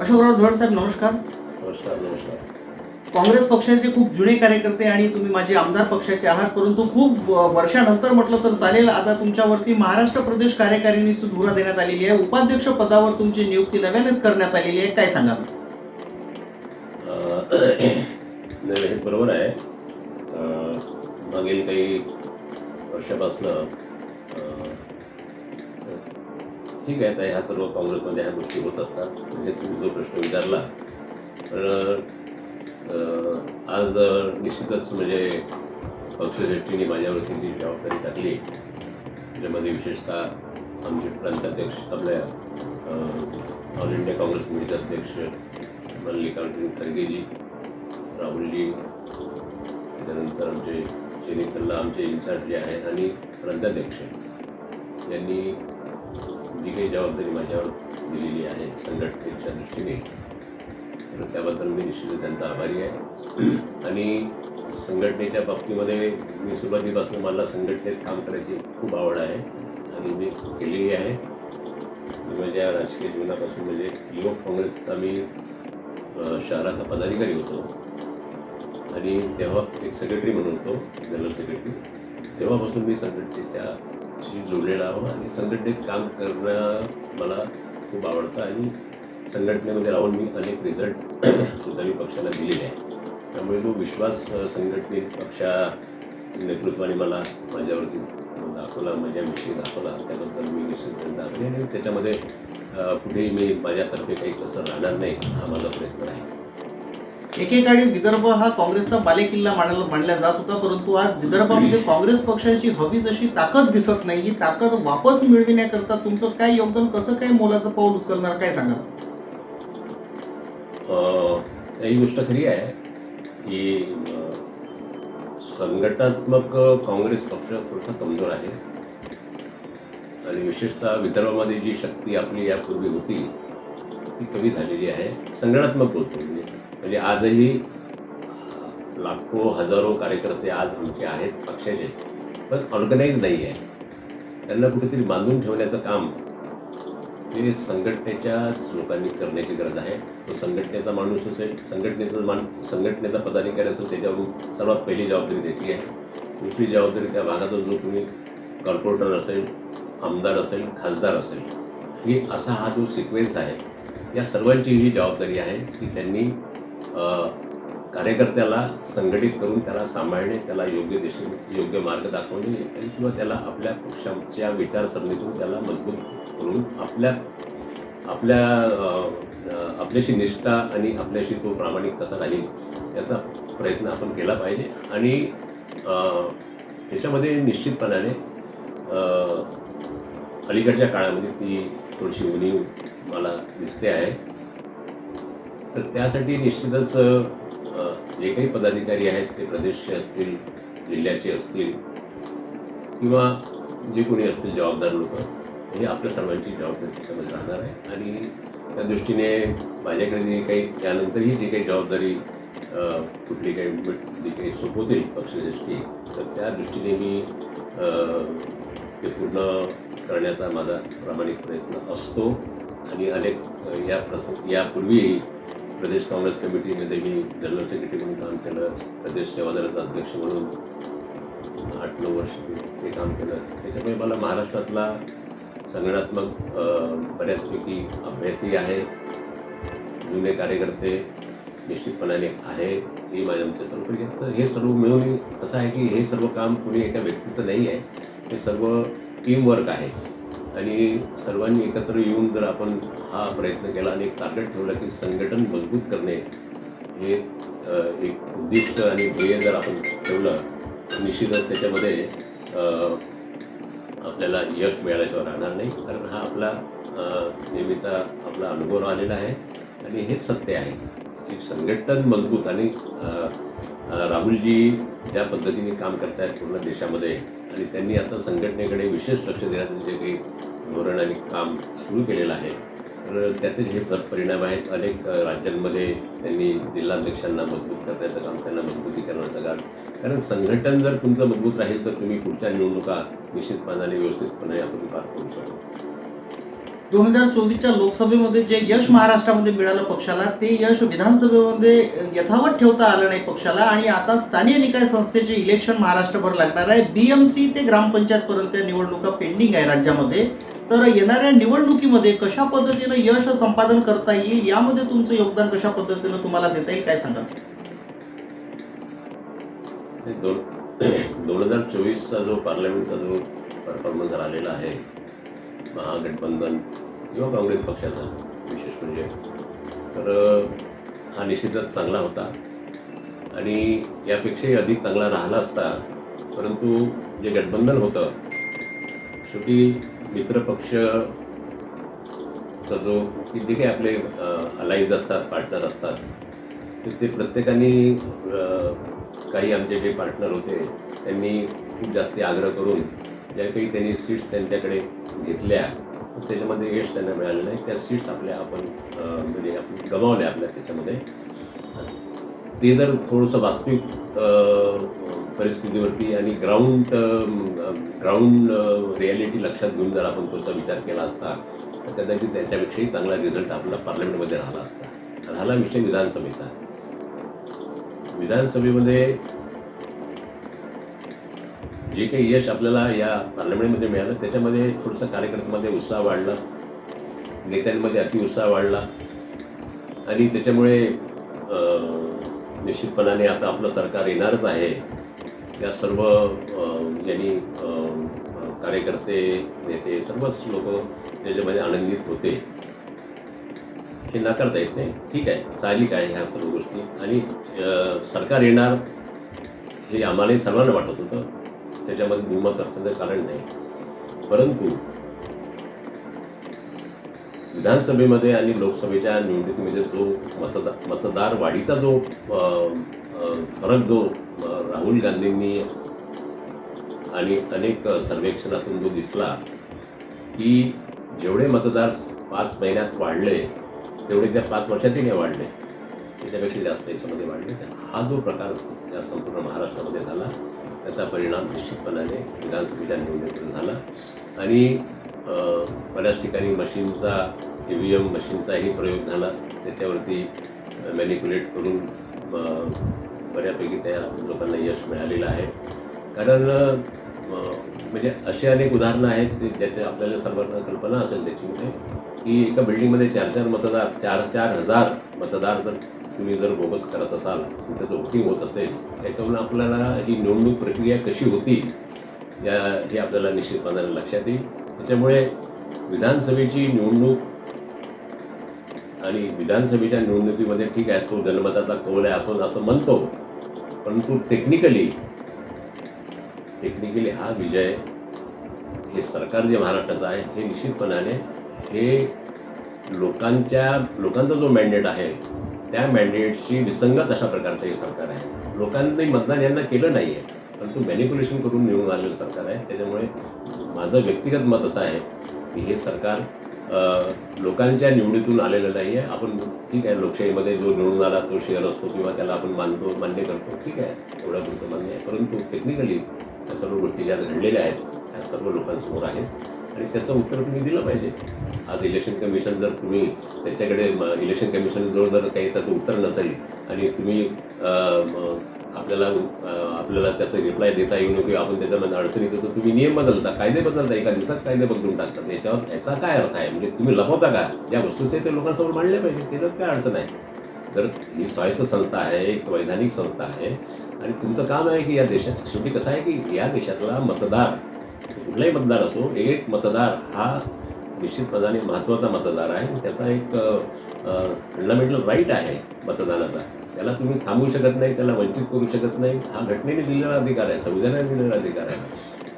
अशोकराव धड साहेब नमस्कार. नमस्कार नमस्कार. काँग्रेस पक्षाचे खूप जुने कार्यकर्ते आणि तुम्ही माझे आमदार पक्षाचे आहात परंतु खूप वर्षानंतर म्हटलं तर चालेल आता तुमच्यावरती महाराष्ट्र प्रदेश कार्यकारिणीची धुरा देण्यात आलेली आहे. उपाध्यक्ष पदावर तुमची नियुक्ती नव्यानेच करण्यात आलेली आहे. काय नाही हे बरोबर आहे. मागील काही वर्षापासनं ठीक आहे आता ह्या सर्व काँग्रेसमध्ये ह्या गोष्टी होत असतात. म्हणजे तुम्ही जो प्रश्न विचारला तर आज निश्चितच म्हणजे पक्षश्रेष्ठीने माझ्यावरती जी जबाबदारी टाकली त्याच्यामध्ये विशेषतः आमचे प्रांताध्यक्ष आपल्या ऑल इंडिया काँग्रेस कमिटीचे अध्यक्ष मल्लिकार्जुन खरगेजी राहुलजी त्याच्यानंतर आमचे शेनिकल्ला आमचे इन्चार्ज जे आहे आणि प्रांताध्यक्ष. यांनी जी काही जबाबदारी माझ्यावर दिलेली आहे संघटनेच्या दृष्टीने. तर त्याबद्दल मी निश्चितच त्यांचा आभारी आहे. आणि संघटनेच्या बाबतीमध्ये मी सुरुवातीपासून मला संघटनेत काम करायची खूप आवड आहे आणि मी केलेली आहे. मी माझ्या राजकीय जीवनापासून म्हणजे युवक काँग्रेसचा मी शहराचा पदाधिकारी होतो. आणि तेव्हा एक सेक्रेटरी म्हणून होतो जनरल सेक्रेटरी तेव्हापासून मी शी जोडलेला आहो आणि संघटनेत काम करणं मला खूप आवडतं. आणि संघटनेमध्ये राहून मी अनेक रिझल्ट सुद्धा मी पक्षाला दिलेले आहे त्यामुळे तो विश्वास संघटनेत संघटने पक्षा नेतृत्वाने मला माझ्यावरती दाखवला माझ्याविषयी दाखवला त्याबद्दल मी निश्चित दाखवले आणि त्याच्यामध्ये कुठेही मी माझ्यातर्फे काही कसं राहणार नाही हा माझा प्रयत्न आहे. एकेकाळी विदर्भ हा काँग्रेसचा बालेकिल्ला मानला मानला जात होता परंतु आज विदर्भामध्ये काँग्रेस पक्षाची हवी तशी ताकद दिसत नाही ही ताकद वापस मिळविण्याकरता तुमचं काय योगदान कसं काय मोलाचं पाऊल उचलणार काय सांगाल? अ, ही गोष्ट खरी आहे की संघटनात्मक काँग्रेस पक्ष थोडासा कमजोर आहे. आणि विशेषतः विदर्भामध्ये जी शक्ती आपली यापूर्वी होती ती कमी झालेली आहे. संघटनात्मक बोलतो म्हणजे म्हणजे आजही लाखो हजारो कार्यकर्ते आज आमचे आहेत पक्षाचे. पण ऑर्गनाईज नाही आहे त्यांना कुठेतरी बांधून ठेवण्याचं काम हे संघटनेच्याच लोकांनी करण्याची गरज आहे. तो संघटनेचा माणूस असेल संघटनेचा मान संघटनेचा पदाधिकारी असेल त्याच्यावर सर्वात पहिली जबाबदारी त्याची आहे. दुसरी जबाबदारी त्या भागाचा जो तुम्ही कॉर्पोरेटर असेल आमदार असेल खासदार असेल ही असा हा जो सिक्वेन्स आहे या सर्वांची ही जबाबदारी आहे की त्यांनी कार्यकर्त्याला संघटित करून त्याला सांभाळणे त्याला योग्य दिशेने योग्य मार्ग दाखवणे किंवा त्याला आपल्या पक्षाच्या विचारसरणीतून त्याला मजबूत करून आपल्या आपल्या आपल्याशी निष्ठा आणि आपल्याशी तो प्रामाणिक कसा राहील याचा प्रयत्न आपण केला पाहिजे. आणि त्याच्यामध्ये निश्चितपणाने अलीकडच्या काळामध्ये ती थोडीशी उणीव मला दिसते आहे. तर त्यासाठी निश्चितच जे काही पदाधिकारी आहेत ते प्रदेशचे असतील जिल्ह्याचे असतील किंवा जे कोणी असतील जबाबदार लोक हे आपल्या सर्वांची जबाबदारी त्याच्यामध्ये राहणार आहे. आणि त्या दृष्टीने माझ्याकडे जे काही त्यानंतरही जी काही जबाबदारी कुठली काही जी काही सोपवतील पक्षश्रेष्ठी तर त्या दृष्टीने मी ते पूर्ण करण्याचा माझा प्रामाणिक प्रयत्न असतो. आणि अनेक या प्रसंग यापूर्वीही प्रदेश काँग्रेस कमिटीमध्ये मी जनरल सेक्रेटरी म्हणून काम केलं प्रदेश सेवादलाचा अध्यक्ष म्हणून आठ नऊ वर्ष ते- काम केलं. त्याच्यामुळे मला महाराष्ट्रातला संगणात्मक बऱ्याचपैकी अभ्यासही आहे जुने कार्यकर्ते निश्चितपणाने आहे ते माझ्या आमच्या सर्व तर हे सर्व मिळून असं आहे की हे सर्व काम कोणी एका व्यक्तीचं नाही आहे हे सर्व टीमवर्क आहे. आणि सर्वांनी एकत्र येऊन जर आपण हा प्रयत्न केला आणि एक टार्गेट ठेवलं की संघटन मजबूत करणे हे एक उद्दिष्ट आणि ध्येय जर आपण ठेवलं तर निश्चितच त्याच्यामध्ये आपल्याला यश मिळाल्याशिवाय राहणार नाही. कारण हा आपला नेहमीचा आपला अनुभव आलेला आहे. आणि हे सत्य आहे. की संघटन मजबूत आणि राहुलजी ज्या पद्धतीने काम करतायत पूर्ण देशामध्ये आणि त्यांनी आता संघटनेकडे विशेष लक्ष देण्याचं जे काही धोरण आणि काम सुरू केलेलं आहे तर त्याचे हे परिणाम आहेत अनेक राज्यांमध्ये त्यांनी जिल्हाध्यक्षांना मजबूत करण्याचं काम त्यांना मजबूतीकरणाचं काम कारण संघटन जर तुमचं मजबूत राहील तर तुम्ही पुढच्या निवडणुका निश्चितपणाने व्यवस्थितपणे आपण पार करू शकतो. दोन हजार चोवीसच्या लोकसभेमध्ये जे यश महाराष्ट्रामध्ये मिळालं पक्षाला ते यश विधानसभेमध्ये यथावत ठेवता आलं नाही पक्षाला. आणि आता स्थानिक निकाय संस्थेचे इलेक्शन महाराष्ट्रभर लागणार आहे. बीएमसी ते ग्रामपंचायतपर्यंत निवडणुका पेंडिंग आहे राज्यामध्ये. तर येणाऱ्या निवडणुकीमध्ये कशा पद्धतीनं यश संपादन करता येईल यामध्ये तुमचं योगदान कशा पद्धतीनं तुम्हाला देता येईल काय सांगा दोन दोन हजार चोवीसचा जो पार्लमेंटचा जो परफॉर्मन्स राहिलेला आहे महागठबंधन किंवा काँग्रेस पक्षाचा विशेष म्हणजे. तर हा निश्चितच चांगला होता. आणि यापेक्षाही अधिक चांगला राहिला असता परंतु जे गठबंधन होतं शेवटी मित्रपक्षचा जो की जे काही आपले अलाईज असतात पार्टनर असतात तर ते प्रत्येकाने काही आमचे जे पार्टनर होते त्यांनी खूप जास्त आग्रह करून ज्या काही त्यांनी सीट्स त्यांच्याकडे घेतल्या त्याच्यामध्ये यश त्यांना मिळाले नाही. त्या सीट्स आपल्या आपण म्हणजे आपण गमावल्या आपल्या त्याच्यामध्ये. ते जर थोडंसं वास्तविक परिस्थितीवरती आणि ग्राउंड ग्राउंड रिॲलिटी लक्षात घेऊन जर आपण त्याचा विचार केला असता तर कदाचित त्याच्यापेक्षाही चांगला रिझल्ट आपला पार्लमेंटमध्ये राहिला असता. राहिला विषय विधानसभेचा. विधानसभेमध्ये जे काही यश आपल्याला या पार्लमेंटमध्ये मिळालं त्याच्यामध्ये थोडंसं कार्यकर्त्यामध्ये उत्साह वाढला. नेत्यांमध्ये अतिउत्साह वाढला. आणि त्याच्यामुळे निश्चितपणाने आता आपलं सरकार येणारच आहे. या सर्व यांनी कार्यकर्ते नेते सर्वच लोक त्याच्यामध्ये आनंदित होते. हे नाकारता येत नाही. ठीक आहे. साहजिक आहे ह्या सर्व गोष्टी. आणि सरकार येणार हे आम्हालाही सर्वांना वाटत होतं. त्याच्यामध्ये दुमत असण्याचं कारण नाही. परंतु विधानसभेमध्ये आणि लोकसभेच्या निवडणुकीमध्ये जो मतदार मतदार वाढीचा जो फरक जो राहुल गांधींनी आणि अनेक सर्वेक्षणातून जो दिसला की जेवढे मतदार पाच महिन्यात वाढले तेवढे त्या पाच वर्षातही नाही वाढले. त्याच्यापेक्षा जास्त याच्यामध्ये वाढले. हा जो प्रकार या संपूर्ण महाराष्ट्रामध्ये झाला त्याचा परिणाम निश्चितपणाने विधानसभेच्या निवडणुकीत झाला. आणि बऱ्याच ठिकाणी मशीनचा ई व्ही एम मशीनचाही प्रयोग झाला. त्याच्यावरती मॅनिप्युलेट करून बऱ्यापैकी त्या लोकांना यश मिळालेलं आहे. कारण म्हणजे असे अनेक उदाहरणं आहेत ज्याचे आपल्याला सर्वांना कल्पना असेल त्याच्यामध्ये की एका बिल्डिंगमध्ये चार चार मतदार चार चार हजार मतदार जर तुम्ही जर बोगस करत असाल तिथं वोटिंग होत असेल त्याच्यावरून आपल्याला ही निवडणूक प्रक्रिया कशी होती या हे आपल्याला निश्चितपणाने लक्षात येईल. त्याच्यामुळे विधानसभेची निवडणूक आणि विधानसभेच्या निवडणुकीमध्ये ठीक आहे तो जनमताचा कौल आहे आपण असं म्हणतो परंतु टेक्निकली टेक्निकली हा विजय हे सरकार जे महाराष्ट्राचं आहे हे निश्चितपणाने हे लोकांच्या लोकांचा जो मॅन्डेट आहे त्या मॅन्डेटशी विसंगत अशा प्रकारचं हे सरकार आहे. लोकांनी मतदान यांना केलं नाही आहे परंतु मॅनिप्युलेशन करून निवडून आलेलं सरकार आहे. त्याच्यामुळे माझं व्यक्तिगत मत असं आहे की हे सरकार लोकांच्या निवडीतून आलेलं नाही आहे आपण ठीक आहे लोकशाहीमध्ये जो निवडून आला तो शेअर असतो किंवा त्याला आपण मानतो मान्य करतो ठीक आहे एवढा पुरतं मान्य आहे. परंतु टेक्निकली त्या सर्व गोष्टी ज्या घडलेल्या आहेत त्या सर्व लोकांसमोर आहेत. आणि त्याचं उत्तर तुम्ही दिलं पाहिजे. आज इलेक्शन कमिशन जर तुम्ही त्याच्याकडे इलेक्शन कमिशनजवळ जर काही त्याचं उत्तर नसेल आणि तुम्ही आपल्याला आपल्याला त्याचं रिप्लाय देता येऊ नये किंवा आपण त्याच्यामध्ये अडचणीत येतो तुम्ही नियम बदलता कायदे बदलता एका दिवसात कायदे बदलून टाकतात. याच्यावर याचा काय अर्थ आहे? म्हणजे तुम्ही लपवता का? ज्या वस्तूचे ते लोकांसमोर मांडले पाहिजे त्याच्यात काय अडचण आहे? तर ही स्वायत्त संस्था आहे एक वैधानिक संस्था आहे आणि तुमचं काम आहे की या देशात शेवटी कसं आहे की या देशातला मतदार कुठलाही मतदार असो एक मतदार हा निश्चितपणाने महत्त्वाचा मतदार आहे. त्याचा एक फंडामेंटल राईट आहे मतदानाचा. त्याला तुम्ही थांबवू शकत नाही त्याला वंचित करू शकत नाही. हा घटनेने दिलेला अधिकार आहे संविधानाने दिलेला अधिकार आहे.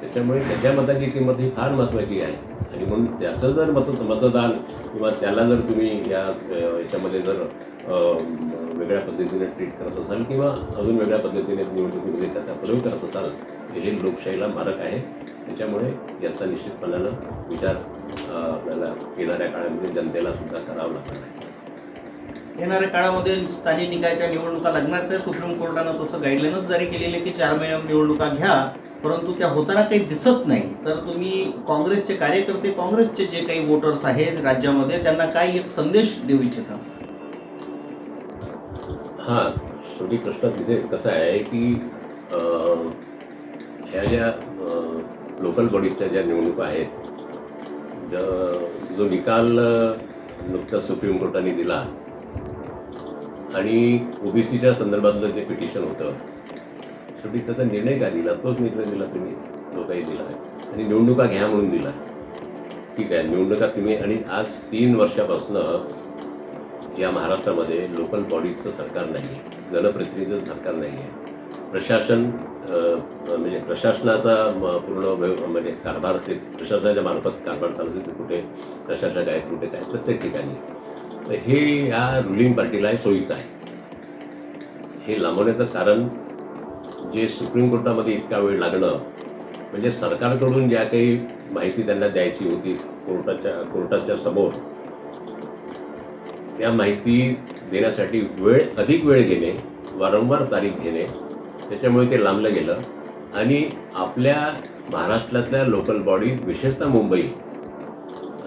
त्याच्यामुळे त्याच्या मताची किंमत ही फार महत्त्वाची आहे. आणि म्हणून त्याचं जर मत मतदान किंवा त्याला जर तुम्ही या याच्यामध्ये जर वेगळ्या पद्धतीने ट्रीट करत असाल किंवा अजून वेगळ्या पद्धतीने निवडणुकीमध्ये त्याचा प्रयोग करत असाल हे लोकशाहीला मारक आहे. त्याच्यामुळे याचा निश्चितपणानं विचार आपल्याला येणाऱ्या काळामध्ये जनतेला सुद्धा करावा लागणार आहे. येणाऱ्या काळामध्ये स्थानिक निकायच्या निवडणुका लागणारच आहे. सुप्रीम कोर्टानं तसं गाईडलाईनच जारी केलेली आहे की चार महिन्या निवडणुका घ्या. परंतु त्या होताना काही दिसत नाही. तर तुम्ही काँग्रेसचे कार्यकर्ते काँग्रेसचे जे काही वोटर्स आहेत राज्यामध्ये त्यांना काय एक संदेश देऊ इच्छिता? हां शेवटी प्रश्न तिथे कसा आहे की ह्या ज्या लोकल बॉडीजच्या ज्या निवडणुका आहेत जो निकाल नुकताच सुप्रीम कोर्टाने दिला आणि ओबीसीच्या संदर्भातलं जे पिटिशन होतं शेवटी त्याचा निर्णय का दिला? तोच निर्णय दिला तुम्ही तो काही दिला आहे आणि निवडणुका घ्या म्हणून दिला. ठीक आहे निवडणुका तुम्ही आणि आज तीन वर्षापासनं या महाराष्ट्रामध्ये लोकल बॉडीजचं सरकार नाही आहे जनप्रतिनिधीचं सरकार नाही आहे प्रशासन म्हणजे प्रशासनाचा म- पूर्ण म्हणजे कारभार ते प्रशासनाच्या मार्फत कारभार चालते ते कुठे प्रशासक आहेत कुठे काय प्रत्येक ठिकाणी. तर हे या रुलिंग पार्टीला सोयीचं आहे. हे लांबवण्याचं कारण जे सुप्रीम कोर्टामध्ये इतका वेळ लागणं म्हणजे सरकारकडून ज्या काही माहिती त्यांना द्यायची होती कोर्टाच्या कोर्टाच्या समोर त्या माहिती देण्यासाठी वेळ अधिक वेळ घेणे वारंवार तारीख घेणे त्याच्यामुळे ते लांबलं गेलं. आणि आपल्या महाराष्ट्रातल्या लोकल बॉडी विशेषतः मुंबई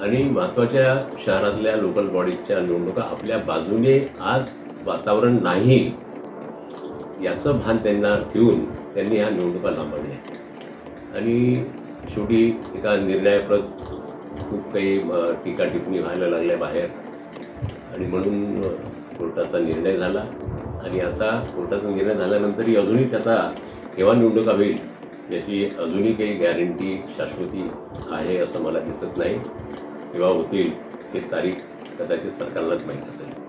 आणि महत्त्वाच्या शहरातल्या लोकल बॉडीजच्या निवडणुका आपल्या बाजूने आज वातावरण नाही. याचं भान त्यांना ठेवून त्यांनी ह्या निवडणुका लांबवल्या. आणि शेवटी एका निर्णयाप्रत खूप काही टीका टिप्पणी व्हायला लागल्या बाहेर. आणि म्हणून कोर्टाचा निर्णय झाला. आणि आता कोर्टाचा निर्णय झाल्यानंतरही अजूनही त्याचा केव्हा निवडणुका होईल याची अजूनही काही गॅरंटी शाश्वती आहे असं मला दिसत नाही. किंवा होतील हे तारीख कदाचित सरकारलाच माहीत असेल.